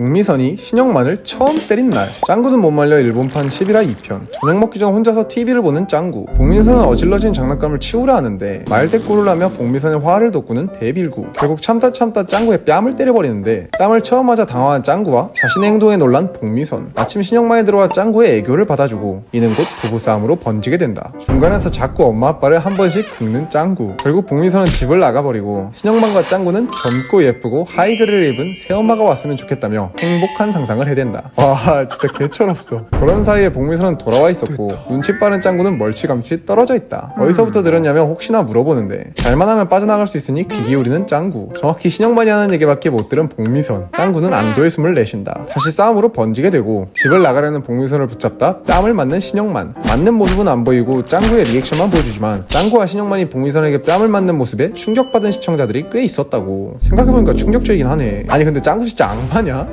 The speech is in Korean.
복미선이 신영만을 처음 때린 날. 짱구는 못 말려 일본판 11화 2편. 저녁 먹기 전 혼자서 TV를 보는 짱구. 복민선은 어질러진 장난감을 치우려 하는데 말대꾸를 하며 복미선의 화를 돋구는 대빌구. 결국 참다 참다 짱구의 뺨을 때려버리는데 뺨을 처음 맞아 당황한 짱구와 자신의 행동에 놀란 복미선. 마침 신영만이 들어와 짱구의 애교를 받아주고 이는 곧 부부싸움으로 번지게 된다. 중간에서 자꾸 엄마 아빠를 한 번씩 긁는 짱구. 결국 복미선은 집을 나가버리고 신영만과 짱구는 젊고 예쁘고 하이그를 입은 새엄마가 왔으면 좋겠다 며 행복한 상상을 해댄다. 와 진짜 개철없어. 그런 사이에 복미선은 돌아와 있었고 눈치 빠른 짱구는 멀찌감치 떨어져 있다. 어디서부터 들었냐면 혹시나 물어보는데 잘만 하면 빠져나갈 수 있으니 귀 기울이는 짱구. 정확히 신영만이 하는 얘기밖에 못 들은 복미선. 짱구는 안도의 숨을 내쉰다. 다시 싸움으로 번지게 되고 집을 나가려는 복미선을 붙잡다 뺨을 맞는 신영만. 맞는 모습은 안 보이고 짱구의 리액션만 보여주지만 짱구와 신영만이 복미선에게 뺨을 맞는 모습에 충격받은 시청자들이 꽤 있었다고. 생각해보니까 충격적이긴 하네. 아니 근데 짱구 진짜 악마냐?